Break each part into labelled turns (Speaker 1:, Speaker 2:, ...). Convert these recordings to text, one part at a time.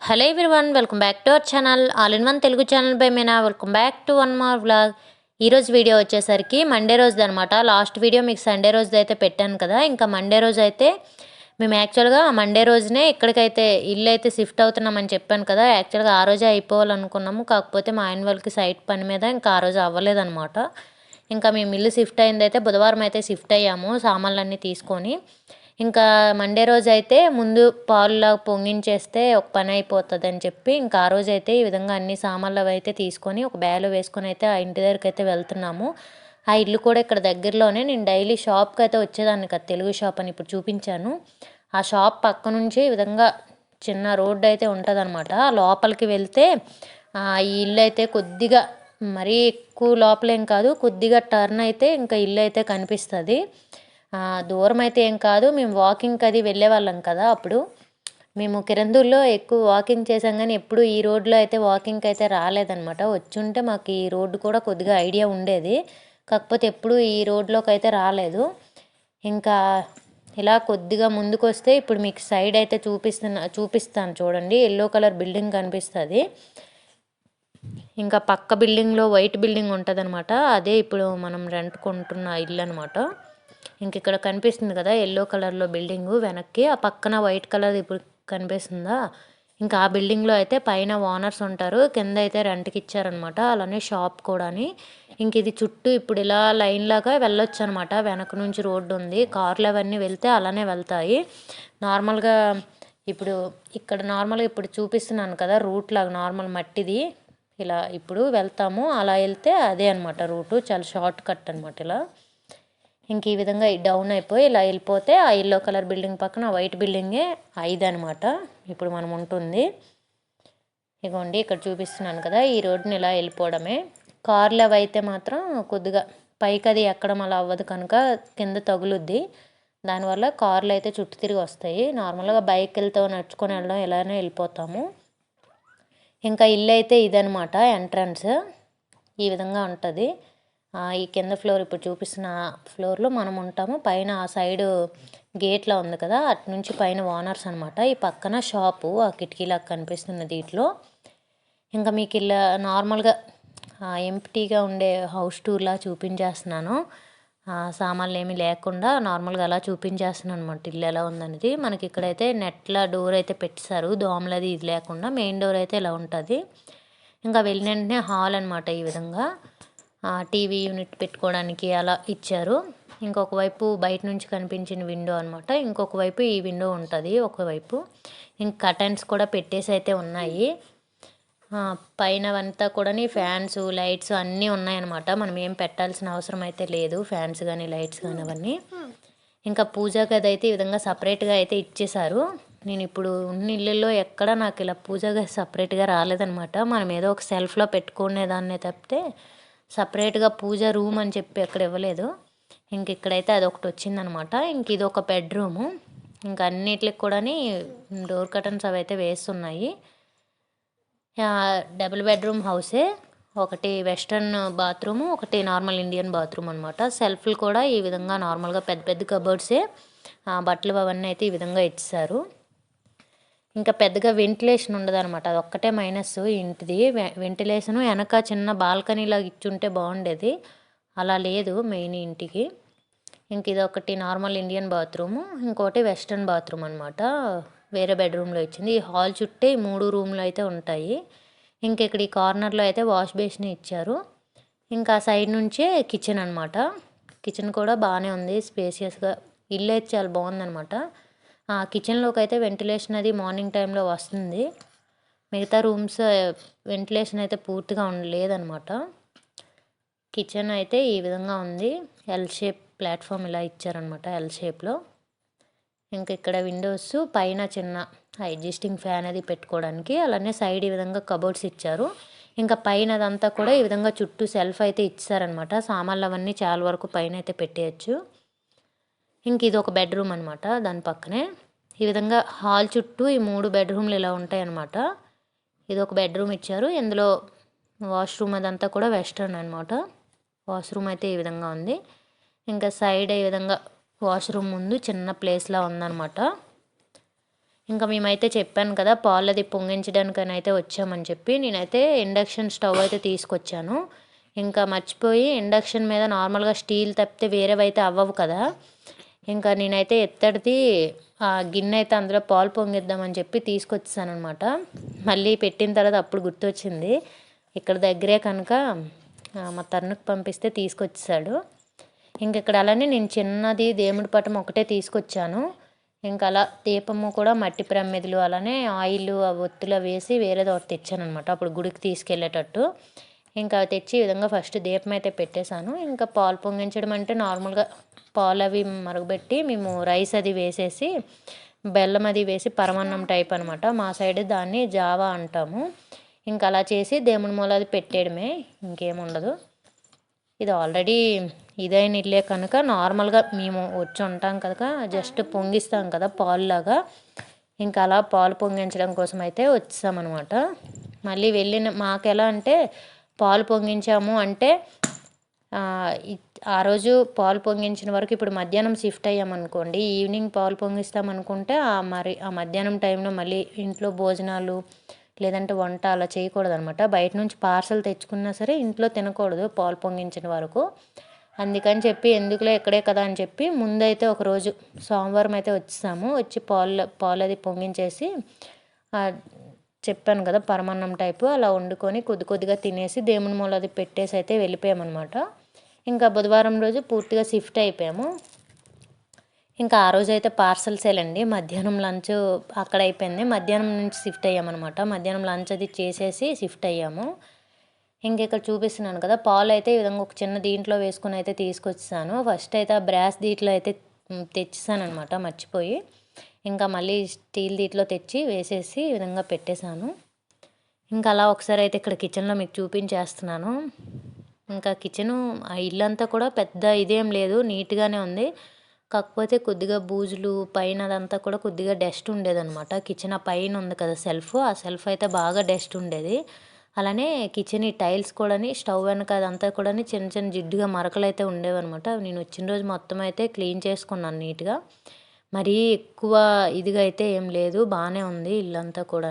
Speaker 1: Hello everyone welcome back to our channel all in one Telugu channel by Meena welcome back to one more vlog ఈరోజు video వచ్చేసరికి Monday రోజుది అనమాట last video మీకు Sunday రోజు అయితే పెట్టాను కదా. ఇంకా మండే రోజు అయితే మేము యాక్చువల్గా మండే రోజునే ఇక్కడికైతే ఇల్లు అయితే షిఫ్ట్ అవుతున్నామని చెప్పాను కదా. యాక్చువల్గా ఆ రోజే అయిపోవాలనుకున్నాము. కాకపోతే మా ఆయన వాళ్ళకి సైట్ పని మీద ఇంకా ఆ రోజు అవ్వలేదన్నమాట. ఇంకా మేము ఇల్లు షిఫ్ట్ అయింది అయితే బుధవారం అయితే షిఫ్ట్ అయ్యాము. సామాన్లన్నీ తీసుకొని ఇంకా మండే రోజు అయితే ముందు పాలులా పొంగించేస్తే ఒక పని అయిపోతుంది అని చెప్పి ఇంకా ఆ రోజు అయితే ఈ విధంగా అన్ని సామాన్లు అవి అయితే తీసుకొని ఒక బ్యాగ్లో వేసుకొని అయితే ఆ ఇంటి దగ్గరికి అయితే వెళ్తున్నాము. ఆ ఇల్లు కూడా ఇక్కడ దగ్గరలోనే. నేను డైలీ షాప్కి అయితే వచ్చేదాన్ని కదా తెలుగు షాప్ అని ఇప్పుడు చూపించాను. ఆ షాప్ పక్క నుంచి ఈ విధంగా చిన్న రోడ్డు అయితే ఉంటుంది అనమాట లోపలికి వెళ్తే ఆ, ఈ ఇల్లు అయితే కొద్దిగా మరీ ఎక్కువ లోపలేం కాదు కొద్దిగా టర్న్ అయితే ఇంకా ఇల్లు అయితే కనిపిస్తుంది. దూరం అయితే ఏం కాదు. మేము వాకింగ్కి అది వెళ్ళేవాళ్ళం కదా అప్పుడు. మేము కిరందూర్లో ఎక్కువ వాకింగ్ చేసాం కానీ ఎప్పుడు ఈ రోడ్లో అయితే వాకింగ్కి అయితే రాలేదనమాట వచ్చుంటే మాకు ఈ రోడ్డు కూడా కొద్దిగా ఐడియా ఉండేది. కాకపోతే ఎప్పుడు ఈ రోడ్లోకి అయితే రాలేదు. ఇంకా ఇలా కొద్దిగా ముందుకు వస్తే ఇప్పుడు మీకు సైడ్ అయితే చూపిస్తున్నా చూపిస్తాను చూడండి. ఎల్లో కలర్ బిల్డింగ్ కనిపిస్తుంది. ఇంకా పక్క బిల్డింగ్లో వైట్ బిల్డింగ్ ఉంటుంది అనమాట అదే ఇప్పుడు మనం రెంట్ కొంటున్న ఇల్లు అనమాట ఇంక ఇక్కడ కనిపిస్తుంది కదా ఎల్లో కలర్లో బిల్డింగ్ వెనక్కి ఆ పక్కన వైట్ కలర్ ఇప్పుడు కనిపిస్తుందా? ఇంకా ఆ బిల్డింగ్లో అయితే పైన ఓనర్స్ ఉంటారు కింద అయితే రెంట్కి ఇచ్చారనమాట అలానే షాప్ కూడాని. ఇంక ఇది చుట్టూ ఇప్పుడు ఇలా లైన్ లాగా వెళ్ళొచ్చు అనమాట వెనక నుంచి రోడ్డు ఉంది కార్లు అవన్నీ వెళ్తే అలానే వెళ్తాయి. నార్మల్గా ఇప్పుడు ఇక్కడ నార్మల్గా ఇప్పుడు చూపిస్తున్నాను కదా రూట్ లాగా నార్మల్ మట్టిది. ఇలా ఇప్పుడు వెళ్తాము అలా వెళ్తే అదే అనమాట రూటు చాలా షార్ట్ కట్ అనమాట ఇలా. ఇంక ఈ విధంగా డౌన్ అయిపోయి ఇలా వెళ్ళిపోతే ఆ ఎల్లో కలర్ బిల్డింగ్ పక్కన వైట్ బిల్డింగే ఐదు అనమాట ఇప్పుడు మనం ఉంటుంది. ఇగోండి ఇక్కడ చూపిస్తున్నాను కదా ఈ రోడ్డుని ఇలా వెళ్ళిపోవడమే. కార్లు అవి అయితే మాత్రం కొద్దిగా పైకి అది ఎక్కడం అలా అవ్వదు కనుక కింద తగులుద్ది. దానివల్ల కార్లు అయితే చుట్టూ తిరిగి వస్తాయి. నార్మల్గా బైక్ వెళ్తే నడుచుకొని వెళ్ళడం ఇలానే వెళ్ళిపోతాము. ఇంకా ఇల్లు అయితే ఇదనమాట ఎంట్రన్స్ ఈ విధంగా ఉంటుంది. ఈ కింద ఫ్లోర్ ఇప్పుడు చూపిస్తున్న ఫ్లోర్లో మనం ఉంటాము. పైన ఆ సైడ్ గేట్లా ఉంది కదా అటు నుంచి పైన ఓనర్స్ అనమాట ఈ పక్కన షాపు ఆ కిటికీలా కనిపిస్తుంది దీంట్లో. ఇంకా మీకు ఇలా నార్మల్గా ఎంప్టీగా ఉండే హౌస్ టూర్లా చూపించేస్తున్నాను. సామాన్లు ఏమీ లేకుండా నార్మల్గా అలా చూపించేస్తున్నాను అనమాట ఇల్లు ఎలా ఉందనేది. మనకి ఇక్కడైతే నెట్ల డోర్ అయితే పెట్టేశారు. దోమలది ఇది లేకుండా మెయిన్ డోర్ అయితే ఇలా ఉంటుంది. ఇంకా వెళ్ళిన వెంటనే హాల్ అనమాట ఈ విధంగా. టీవీ యూనిట్ పెట్టుకోవడానికి అలా ఇచ్చారు. ఇంకొక వైపు బయట నుంచి కనిపించిన విండో అనమాట ఇంకొక వైపు ఈ విండో ఉంటుంది ఒకవైపు ఇంక కర్టన్స్ కూడా పెట్టేసి అయితే ఉన్నాయి. పైనవంతా కూడా ఫ్యాన్స్ లైట్స్ అన్నీ ఉన్నాయన్నమాట. మనం ఏం పెట్టాల్సిన అవసరం అయితే లేదు ఫ్యాన్స్ కానీ లైట్స్ కానీ అవన్నీ. ఇంకా పూజా గది అయితే ఈ విధంగా సపరేట్గా అయితే ఇచ్చేశారు. నేను ఇప్పుడు ఉన్న ఇళ్ళల్లో ఎక్కడ నాకు ఇలా పూజా గది సపరేట్గా రాలేదనమాట మనం ఏదో ఒక సెల్ఫ్లో పెట్టుకునేదాన్నే తప్పితే సపరేట్గా పూజ రూమ్ అని చెప్పి ఎక్కడ ఇవ్వలేదు. ఇంక ఇక్కడైతే అదొకటి వచ్చిందనమాట. ఇంక ఇది ఒక బెడ్రూము ఇంక అన్నిటికి కూడా డోర్ కర్టన్స్ అవి అయితే వేస్తున్నాయి. డబుల్ బెడ్రూమ్ హౌసే. ఒకటి వెస్ట్రన్ బాత్రూము ఒకటి నార్మల్ ఇండియన్ బాత్రూమ్ అనమాట. సెల్ఫ్లు కూడా ఈ విధంగా నార్మల్గా పెద్ద పెద్ద కబర్డ్సే. బట్టలు అవన్నీ అయితే ఈ విధంగా ఇచ్చారు. ఇంకా పెద్దగా వెంటిలేషన్ ఉండదు అనమాట అది ఒక్కటే మైనస్. ఇంటిది వెంటిలేషన్ వెనక చిన్న బాల్కనీ లాగా ఇచ్చుంటే బాగుండేది అలా లేదు మెయిన్ ఇంటికి. ఇంక ఇది ఒకటి నార్మల్ ఇండియన్ బాత్రూము. ఇంకోటి వెస్ట్రన్ బాత్రూమ్ అనమాట వేరే బెడ్రూమ్లో ఇచ్చింది. ఈ హాల్ చుట్టే ఈ మూడు రూమ్లు అయితే ఉంటాయి. ఇంక ఇక్కడ ఈ కార్నర్లో అయితే వాష్ బేసిన్ ఇచ్చారు. ఇంకా సైడ్ నుంచే కిచెన్ అనమాట కిచెన్ కూడా బాగానే ఉంది. స్పేసియస్గా ఇల్లు అయితే చాలా బాగుందనమాట కిచెన్లోకి అయితే వెంటిలేషన్ అది మార్నింగ్ టైంలో వస్తుంది. మిగతా రూమ్స్ వెంటిలేషన్ అయితే పూర్తిగా లేదనమాట కిచెన్ అయితే ఈ విధంగా ఉంది. ఎల్ షేప్ ప్లాట్ఫామ్ ఇలా ఇచ్చారనమాట ఎల్ షేప్లో ఇంకా ఇక్కడ విండోస్ పైన చిన్న అడ్జస్టింగ్ ఫ్యాన్ అది పెట్టుకోవడానికి అలానే సైడ్ ఈ విధంగా కబోర్డ్స్ ఇచ్చారు. ఇంకా పైన అదంతా కూడా ఈ విధంగా చుట్టూ సెల్ఫ్ అయితే ఇచ్చారనమాట సామాన్లు అవన్నీ చాలా వరకు పైన అయితే పెట్టేయచ్చు. ఇంక ఇది ఒక బెడ్రూమ్ అనమాట దాని పక్కనే. ఈ విధంగా హాల్ చుట్టూ ఈ మూడు బెడ్రూమ్లు ఇలా ఉంటాయన్నమాట. ఇది ఒక బెడ్రూమ్ ఇచ్చారు. ఇందులో వాష్రూమ్ అదంతా కూడా వెస్టర్న్ అనమాట వాష్రూమ్ అయితే ఈ విధంగా ఉంది. ఇంకా సైడ్ ఈ విధంగా వాష్రూమ్ ముందు చిన్న ప్లేస్లా ఉందన్నమాట. ఇంకా మేమైతే చెప్పాను కదా పాలు అది పొంగించడానికని అయితే వచ్చామని చెప్పి. నేనైతే ఇండక్షన్ స్టవ్ అయితే తీసుకొచ్చాను. ఇంకా మర్చిపోయి ఇండక్షన్ మీద నార్మల్గా స్టీల్ తప్పితే వేరేవైతే అవ్వవు కదా. ఇంకా నేనైతే ఎత్తడిది ఆ గిన్నె అయితే అందులో పాలు పొంగిద్దామని చెప్పి తీసుకొచ్చాను అనమాట మళ్ళీ పెట్టిన తర్వాత అప్పుడు గుర్తొచ్చింది. ఇక్కడ దగ్గరే కనుక మా తరుణుకు పంపిస్తే తీసుకొచ్చాడు ఇంక ఇక్కడ అలానే నేను చిన్నది దేవుడి పటం ఒకటే తీసుకొచ్చాను. ఇంకా అలా దీపము కూడా మట్టి ప్రమిదలు అలానే ఆయిల్ ఒత్తులు వేసి వేరేది ఒకటి తెచ్చాను అనమాట అప్పుడు గుడికి తీసుకెళ్ళేటట్టు. ఇంకా తెచ్చి ఈ విధంగా ఫస్ట్ దీపం అయితే పెట్టేశాను. ఇంకా పాలు పొంగించడం అంటే నార్మల్గా పాలు అవి మరగబెట్టి మేము రైస్ అది వేసేసి బెల్లం అది వేసి పరమాన్నం టైప్ అనమాట మా సైడ్ దాన్ని జావా అంటాము. ఇంకా అలా చేసి దేవుని మూల అది పెట్టేయడమే. ఇంకేముండదు. ఇది ఆల్రెడీ ఇదైన ఇల్లే కనుక నార్మల్గా మేము వచ్చి ఉంటాం కనుక జస్ట్ పొంగిస్తాం కదా పాలులాగా. ఇంకా అలా పాలు పొంగించడం కోసం అయితే వచ్చామన్నమాట. మళ్ళీ వెళ్ళిన మాకెలా అంటే పాలు పొంగించాము అంటే ఆ రోజు పాలు పొంగించిన వరకు ఇప్పుడు మధ్యాహ్నం షిఫ్ట్ అయ్యామనుకోండి ఈవినింగ్ పాలు పొంగిస్తామనుకుంటే మరి ఆ మధ్యాహ్నం టైంలో మళ్ళీ ఇంట్లో భోజనాలు లేదంటే వంట అలా చేయకూడదు అనమాట బయట నుంచి పార్సల్ తెచ్చుకున్నా సరే ఇంట్లో తినకూడదు పాలు పొంగించిన వరకు. అందుకని చెప్పి ఎందుకులే ఎక్కడే కదా అని చెప్పి ముందైతే ఒకరోజు సోమవారం అయితే వచ్చేసాము. వచ్చి పాలు పాలు అది పొంగించేసి చెప్పాను కదా పరమాన్నం టైపు. అలా వండుకొని కొద్ది కొద్దిగా తినేసి దేవుని మూలది పెట్టేసి అయితే వెళ్ళిపోయామన్నమాట. ఇంకా బుధవారం రోజు పూర్తిగా షిఫ్ట్ అయిపోయాము. ఇంకా ఆ రోజు అయితే పార్సల్స్ వెళ్ళండి మధ్యాహ్నం లంచ్ అక్కడ అయిపోయింది. మధ్యాహ్నం నుంచి షిఫ్ట్ అయ్యామన్నమాట. మధ్యాహ్నం లంచ్ అది చేసేసి షిఫ్ట్ అయ్యాము. ఇంక ఇక్కడ చూపిస్తున్నాను కదా పాలు అయితే ఈ విధంగా ఒక చిన్న దీంట్లో వేసుకుని అయితే తీసుకొచ్చాను. ఫస్ట్ అయితే ఆ బ్రాస్ దీంట్లో అయితే తెచ్చేసాను అనమాట మర్చిపోయి. ఇంకా మళ్ళీ స్టీల్ దీంట్లో తెచ్చి వేసేసి ఈ విధంగా పెట్టేశాను. ఇంకా అలా ఒకసారి అయితే ఇక్కడ కిచెన్లో మీకు చూపించేస్తున్నాను. ఇంకా కిచెను ఆ ఇల్లంతా కూడా పెద్ద ఇదేం లేదు నీట్గానే ఉంది. కాకపోతే కొద్దిగా బూజులు పైన అదంతా కూడా కొద్దిగా డస్ట్ ఉండేదన్నమాట. కిచెన్ ఆ పైన ఉంది కదా సెల్ఫ్ ఆ సెల్ఫ్ అయితే బాగా డస్ట్ ఉండేది. అలానే కిచెన్ ఈ టైల్స్ కూడా స్టవ్ వెనక అదంతా కూడా చిన్న చిన్న జిడ్డుగా మరకలు అయితే ఉండేవన్నమాట. నేను వచ్చిన రోజు మొత్తం అయితే క్లీన్ చేసుకున్నాను నీట్గా. మరీ ఎక్కువ ఇదిగా అయితే ఏం లేదు బాగానే ఉంది ఇల్లంతా కూడా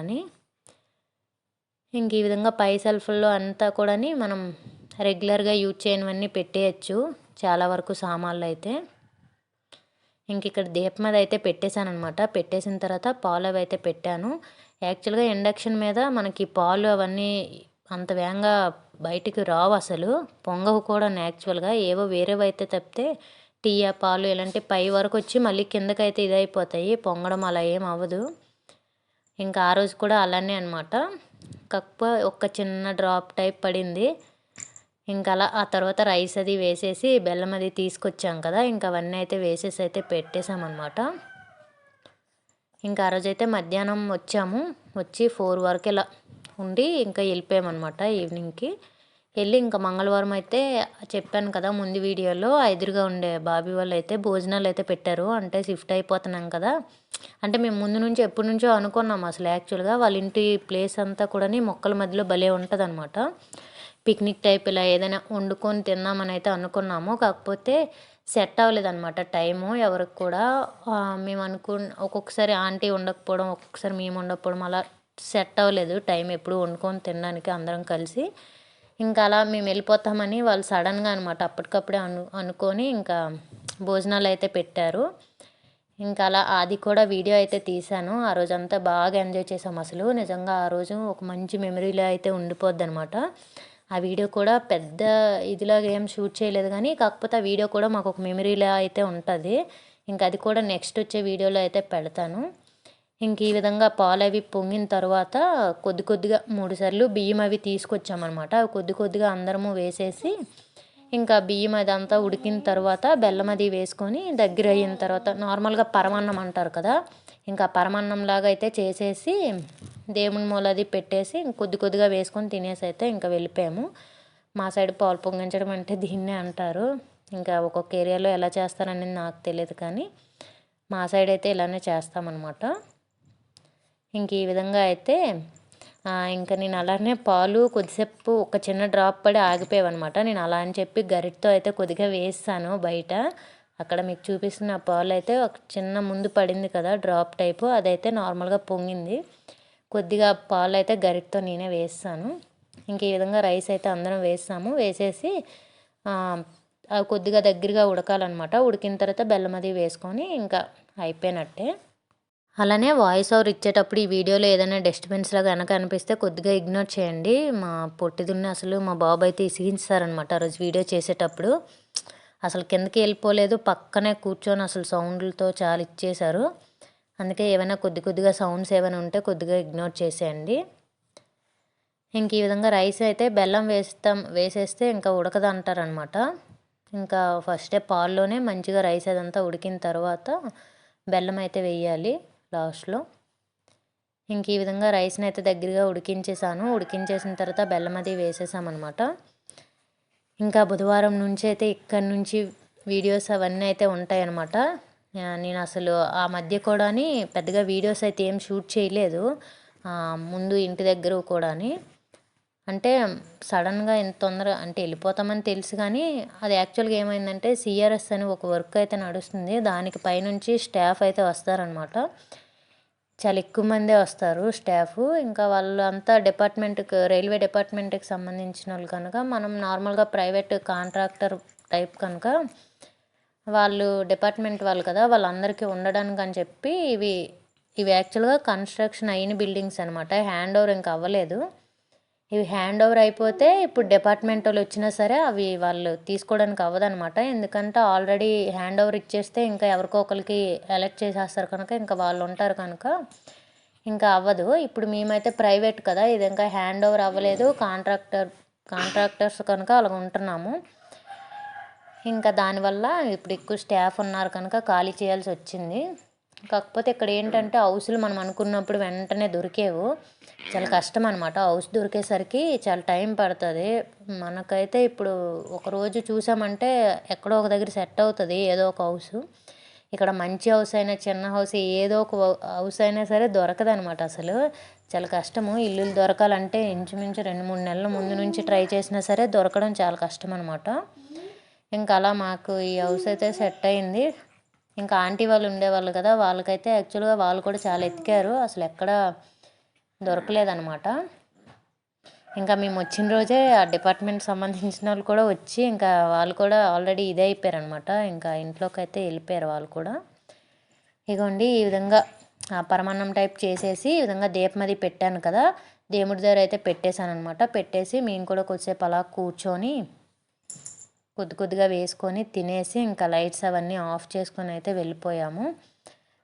Speaker 1: ఇంక ఈ విధంగా పై సెల్ఫ్లో అంతా కూడా మనం రెగ్యులర్గా యూజ్ చేయనివన్నీ పెట్టేయచ్చు చాలా వరకు సామాన్లు అయితే. ఇంక ఇక్కడ దీపం మీద అయితే పెట్టేశాను అనమాట పెట్టేసిన తర్వాత పాలు అవి అయితే పెట్టాను. యాక్చువల్గా ఇండక్షన్ మీద మనకి పాలు అవన్నీ అంత వేగంగా బయటికి రావు అసలు పొంగవు కూడా యాక్చువల్గా ఏవో వేరేవి అయితే తప్పితే టీ పాలు ఇలాంటి పై వరకు వచ్చి మళ్ళీ కిందకైతే ఇదైపోతాయి. పొంగడం అలా ఏం అవ్వదు. ఇంకా ఆ రోజు కూడా అలానే అనమాట కాకపోతే ఒక చిన్న డ్రాప్ టైప్ పడింది. ఇంకా అలా ఆ తర్వాత రైస్ అది వేసేసి బెల్లం అది తీసుకొచ్చాం కదా ఇంకా అవన్నీ అయితే వేసేసి అయితే పెట్టేసామన్నమాట ఇంకా ఆ రోజైతే మధ్యాహ్నం వచ్చాము. వచ్చి ఫోర్ వరకు ఇలా ఉండి ఇంకా వెళ్ళిపోయామన్నమాట ఈవినింగ్కి. వెళ్ళి ఇంకా మంగళవారం అయితే చెప్పాను కదా ముందు వీడియోలో ఎదురుగా ఉండే బాబీ వాళ్ళు అయితే భోజనాలు అయితే పెట్టారు. అంటే షిఫ్ట్ అయిపోతున్నాం కదా. అంటే మేము ముందు నుంచి ఎప్పటి నుంచో అనుకున్నాం అసలు యాక్చువల్గా వాళ్ళ ఇంటి ప్లేస్ అంతా కూడా మొక్కల మధ్యలో భలే ఉంటుంది అనమాట పిక్నిక్ టైప్ ఇలా ఏదైనా వండుకొని తిందామని అయితే అనుకున్నాము. కాకపోతే సెట్ అవ్వలేదన్నమాట టైము ఎవరికి కూడా. మేము అనుకు ఒక్కొక్కసారి ఆంటీ ఉండకపోవడం ఒక్కొక్కసారి మేము ఉండకపోవడం అలా సెట్ అవ్వలేదు. టైం ఎప్పుడు వండుకొని తినడానికి అందరం కలిసి. ఇంకా అలా మేము వెళ్ళిపోతామని వాళ్ళు సడన్గా అనమాట అప్పటికప్పుడే అను అనుకొని ఇంకా భోజనాలు అయితే పెట్టారు. ఇంకా అలా అది కూడా వీడియో అయితే తీశాను. ఆ రోజంతా బాగా ఎంజాయ్ చేసాం అసలు. నిజంగా ఆ రోజు ఒక మంచి మెమరీలో అయితే ఉండిపోద్ది అనమాట ఆ వీడియో కూడా పెద్ద ఇదిలాగా ఏం షూట్ చేయలేదు కానీ కాకపోతే ఆ వీడియో కూడా మాకు ఒక మెమరీలా అయితే ఉంటుంది. ఇంకా అది కూడా నెక్స్ట్ వచ్చే వీడియోలో అయితే పెడతాను. ఇంక ఈ విధంగా పాలు అవి పొంగిన తర్వాత కొద్ది కొద్దిగా మూడు సార్లు బియ్యం అవి తీసుకొచ్చామన్నమాట. అవి కొద్ది కొద్దిగా అందరము వేసేసి ఇంకా బియ్యం అదంతా ఉడికిన తర్వాత బెల్లం అది వేసుకొని దగ్గర అయిన తర్వాత నార్మల్గా పరమాన్నం అంటారు కదా ఇంకా పరమాన్నం లాగా అయితే చేసేసి దేవుని మూలది పెట్టేసి కొద్ది కొద్దిగా వేసుకొని తినేసి అయితే ఇంకా వెళ్ళిపోయాము. మా సైడ్ పాలు పొంగించడం అంటే దీన్నే అంటారు. ఇంకా ఒక్కొక్క ఏరియాలో ఎలా చేస్తారనేది నాకు తెలియదు కానీ మా సైడ్ అయితే ఇలానే చేస్తామన్నమాట. ఇంక ఈ విధంగా అయితే ఇంకా నేను అలానే పాలు కొద్దిసేపు ఒక చిన్న డ్రాప్ పడి ఆగిపోయావన్నమాట. నేను అలా అని చెప్పి గరిటతో అయితే కొద్దిగా వేస్తాను బయట. అక్కడ మీకు చూపిస్తున్న పాలు అయితే ఒక చిన్న ముందు పడింది కదా డ్రాప్ టైపు అదైతే నార్మల్గా పొంగింది. కొద్దిగా పాలు అయితే గరిటతో నేనే వేస్తాను. ఇంక ఈ విధంగా రైస్ అయితే అందరం వేస్తాము వేసేసి కొద్దిగా దగ్గరగా ఉడకాలన్నమాట. ఉడికిన తర్వాత బెల్లం అది వేసుకొని ఇంకా అయిపోయినట్టే. అలానే వాయిస్ ఓవర్ ఇచ్చేటప్పుడు ఈ వీడియోలో ఏదైనా డిస్టర్బెన్స్ లాగా కనుక అనిపిస్తే కొద్దిగా ఇగ్నోర్ చేయండి. మా పొట్టిదున్న అసలు మా బాబు అయితే ఇసిగించారనమాట ఆ రోజు వీడియో చేసేటప్పుడు. అసలు కిందకి వెళ్ళిపోలేదు పక్కనే కూర్చొని అసలు సౌండ్లతో చాలా ఇచ్చేశారు. అందుకే ఏమైనా కొద్ది కొద్దిగా సౌండ్స్ ఏమైనా ఉంటే కొద్దిగా ఇగ్నోర్ చేసేయండి. ఇంక ఈ విధంగా రైస్ అయితే బెల్లం వేస్తాం వేసేస్తే ఇంకా ఉడకదు అంటారనమాట ఇంకా ఫస్టే పాల్లోనే మంచిగా రైస్ అదంతా ఉడికిన తర్వాత బెల్లం అయితే వేయాలి. లాస్ట్లో. ఇంక ఈ విధంగా రైస్ని అయితే దగ్గరగా ఉడికించేసాను. ఉడికించేసిన తర్వాత బెల్లం అది వేసేసామన్నమాట. ఇంకా బుధవారం నుంచి అయితే ఇక్కడ నుంచి వీడియోస్ అవన్నీ అయితే ఉంటాయన్నమాట. నేను అసలు ఆ మధ్య కూడా పెద్దగా వీడియోస్ అయితే ఏం షూట్ చేయలేదు. ముందు ఇంటి దగ్గర కూడా అంటే సడన్గా ఎంత తొందర అంటే వెళ్ళిపోతామని తెలుసు కానీ అది యాక్చువల్గా ఏమైందంటే సిఆర్ఎస్ అని ఒక వర్క్ అయితే నడుస్తుంది. దానికి పైనుంచి స్టాఫ్ అయితే వస్తారనమాట. చాలా ఎక్కువ మందే వస్తారు స్టాఫ్. ఇంకా వాళ్ళు అంతా డిపార్ట్మెంట్కి రైల్వే డిపార్ట్మెంట్కి సంబంధించిన వాళ్ళు కనుక మనం నార్మల్గా ప్రైవేట్ కాంట్రాక్టర్ టైప్ కనుక వాళ్ళు డిపార్ట్మెంట్ వాళ్ళు కదా వాళ్ళందరికీ ఉండడానికి అని చెప్పి ఇవి ఇవి యాక్చువల్గా కన్స్ట్రక్షన్ అయిన బిల్డింగ్స్ అనమాట. హ్యాండ్ ఓవర్ ఇంకా అవ్వలేదు. ఇవి హ్యాండ్ ఓవర్ అయిపోతే ఇప్పుడు డిపార్ట్మెంట్ వాళ్ళు వచ్చినా సరే అవి వాళ్ళు తీసుకోవడానికి అవ్వదనమాట ఎందుకంటే ఆల్రెడీ హ్యాండ్ ఓవర్ ఇచ్చేస్తే ఇంకా ఎవరికో ఒకరికి ఎలక్ట్ చేసేస్తారు కనుక ఇంకా వాళ్ళు ఉంటారు కనుక ఇంకా అవ్వదు. ఇప్పుడు మేమైతే ప్రైవేట్ కదా ఇది ఇంకా హ్యాండ్ ఓవర్ అవ్వలేదు. కాంట్రాక్టర్ కాంట్రాక్టర్స్ కనుక అలా ఉంటున్నాము. ఇంకా దానివల్ల ఇప్పుడు ఎక్కువ స్టాఫ్ ఉన్నారు కనుక ఖాళీ చేయాల్సి వచ్చింది. కాకపోతే ఇక్కడ ఏంటంటే హౌస్లు మనం అనుకున్నప్పుడు వెంటనే దొరికేవు. చాలా కష్టం అనమాట హౌస్ దొరికేసరికి చాలా టైం పడుతుంది. మనకైతే ఇప్పుడు ఒకరోజు చూసామంటే ఎక్కడో ఒక దగ్గర సెట్ అవుతుంది ఏదో ఒక హౌస్. ఇక్కడ మంచి హౌస్ అయినా చిన్న హౌస్ ఏదో ఒక హౌస్ అయినా సరే దొరకదు అనమాట అసలు. చాలా కష్టము. ఇల్లులు దొరకాలంటే ఇంచుమించు రెండు మూడు నెలల ముందు నుంచి ట్రై చేసినా సరే దొరకడం చాలా కష్టం అనమాట ఇంకా అలా మాకు ఈ హౌస్ అయితే సెట్ అయింది. ఇంకా ఆంటీ వాళ్ళు ఉండేవాళ్ళు కదా వాళ్ళకైతే యాక్చువల్గా వాళ్ళు కూడా చాలా ఎతికారు. అసలు ఎక్కడ దొరకలేదనమాట ఇంకా మేము వచ్చిన రోజే ఆ డిపార్ట్మెంట్ సంబంధించిన వాళ్ళు కూడా వచ్చి ఇంకా వాళ్ళు కూడా ఆల్రెడీ ఇదే అయిపోయారు అనమాట ఇంకా ఇంట్లోకి అయితే వెళ్ళిపోయారు వాళ్ళు కూడా. ఇగోండి ఈ విధంగా పరమాన్నం టైప్ చేసేసి ఈ విధంగా దీపమది పెట్టాను కదా దేవుడి దగ్గర అయితే పెట్టేశాను అనమాట పెట్టేసి మేము కూడా కొద్దిసేపు అలా కూర్చొని కొద్ది కొద్దిగా వేసుకొని తినేసి ఇంకా లైట్స్ అవన్నీ ఆఫ్ చేసుకొని అయితే వెళ్ళిపోయాము.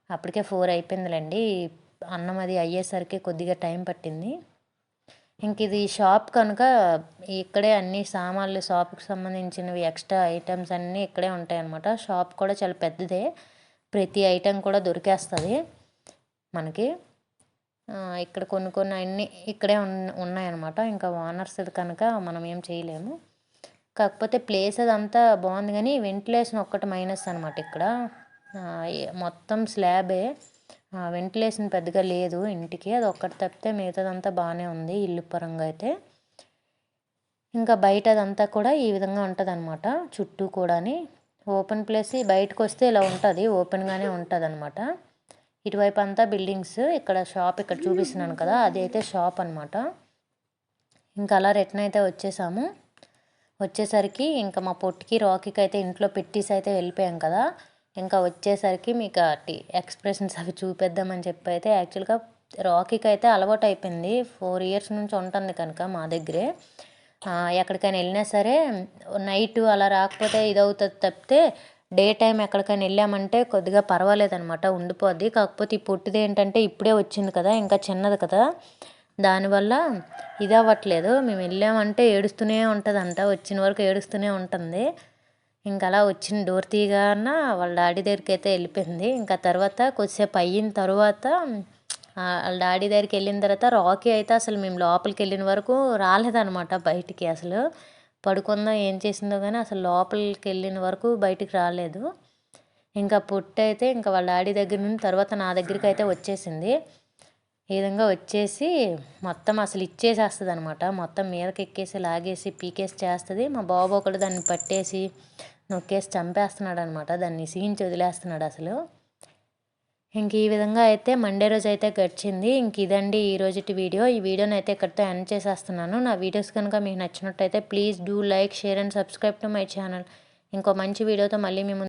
Speaker 1: అప్పటికే ఫోర్ అయిపోయిందిలేండి. అన్నం అది అయ్యేసరికి కొద్దిగా టైం పట్టింది. ఇంక ఇది షాప్ కనుక ఇక్కడే అన్ని సామాన్లు షాప్కి సంబంధించినవి ఎక్స్ట్రా ఐటమ్స్ అన్నీ ఇక్కడే ఉంటాయి అన్నమాట షాప్ కూడా చాలా పెద్దదే. ప్రతి ఐటెం కూడా దొరికేస్తుంది మనకి. ఇక్కడ కొన్ని కొన్ని అన్నీ ఇక్కడే ఉన్నాయన్నమాట. ఇంకా ఓనర్స్ కనుక మనం ఏం చేయలేము. కాకపోతే ప్లేస్ అదంతా బాగుంది కానీ వెంటిలేషన్ ఒక్కటి మైనస్ అనమాట ఇక్కడ. మొత్తం స్లాబే. వెంటిలేషన్ పెద్దగా లేదు ఇంటికి. అది ఒక్కటి తప్పితే మిగతాదంతా బాగానే ఉంది ఇల్లు పరంగా అయితే. ఇంకా బయట అదంతా కూడా ఈ విధంగా ఉంటుంది అనమాట చుట్టూ కూడాని. ఓపెన్ ప్లేస్ బయటకు వస్తే ఇలా ఉంటుంది ఓపెన్గానే ఉంటుంది అనమాట ఇటువైపు అంతా బిల్డింగ్స్ ఇక్కడ షాప్ ఇక్కడ చూపిస్తున్నాను కదా అది అయితే షాప్ అనమాట ఇంకా అలా రిటర్న్ అయితే వచ్చేసాము. వచ్చేసరికి ఇంకా మా పొట్టికి రాకీకి అయితే ఇంట్లో పెట్టేసి అయితే వెళ్ళిపోయాం కదా. ఇంకా వచ్చేసరికి మీకు అట్టి ఎక్స్ప్రెషన్స్ అవి చూపిద్దామని చెప్పి అయితే యాక్చువల్గా రాకీకి అయితే అలవాటు అయిపోయింది. ఫోర్ ఇయర్స్ నుంచి ఉంటుంది కనుక మా దగ్గరే. ఎక్కడికైనా వెళ్ళినా సరే నైట్ అలా రాకపోతే ఇదవుతుంది తప్పితే డే టైం ఎక్కడికైనా వెళ్ళామంటే కొద్దిగా పర్వాలేదనమాట ఉండిపోద్ది. కాకపోతే ఈ పొట్టిది ఏంటంటే ఇప్పుడే వచ్చింది కదా ఇంకా చిన్నది కదా. దానివల్ల ఇది అవ్వట్లేదు. మేము వెళ్ళామంటే ఏడుస్తూనే ఉంటుందంట. వచ్చిన వరకు ఏడుస్తూనే ఉంటుంది. ఇంకా అలా వచ్చిన డోర్ తీయగాన వాళ్ళ డాడీ దగ్గరికి అయితే వెళ్ళిపోయింది. ఇంకా తర్వాత కొద్దిసేపు అయిన తర్వాత వాళ్ళ డాడీ దగ్గరికి వెళ్ళిన తర్వాత రాకీ అయితే అసలు మేము లోపలికి వెళ్ళిన వరకు రాలేదనమాట బయటికి అసలు. పడుకుందాం ఏం చేసిందో కానీ అసలు లోపలికి వెళ్ళిన వరకు బయటికి రాలేదు. ఇంకా పుట్టి అయితే ఇంకా వాళ్ళ డాడీ దగ్గర నుండి తర్వాత నా దగ్గరికి అయితే వచ్చేసింది. ఈ విధంగా వచ్చేసి మొత్తం అసలు ఇచ్చేసేస్తుంది అనమాట మొత్తం మీదకి ఎక్కేసి లాగేసి పీకేసి చేస్తుంది. మా బాబు ఒకడు దాన్ని పట్టేసి నొక్కేసి చంపేస్తున్నాడు అనమాట దాన్ని సీయించి వదిలేస్తున్నాడు అసలు. ఇంక ఈ విధంగా అయితే మండే రోజు అయితే గడిచింది. ఇంక ఇదండి ఈ రోజుటి వీడియో. ఈ వీడియోని అయితే ఇక్కడితో ఎండ్ చేసేస్తున్నాను. నా వీడియోస్ కనుక మీకు నచ్చినట్టయితే please do like share and subscribe to my channel. ఇంకో మంచి వీడియోతో మళ్ళీ మేము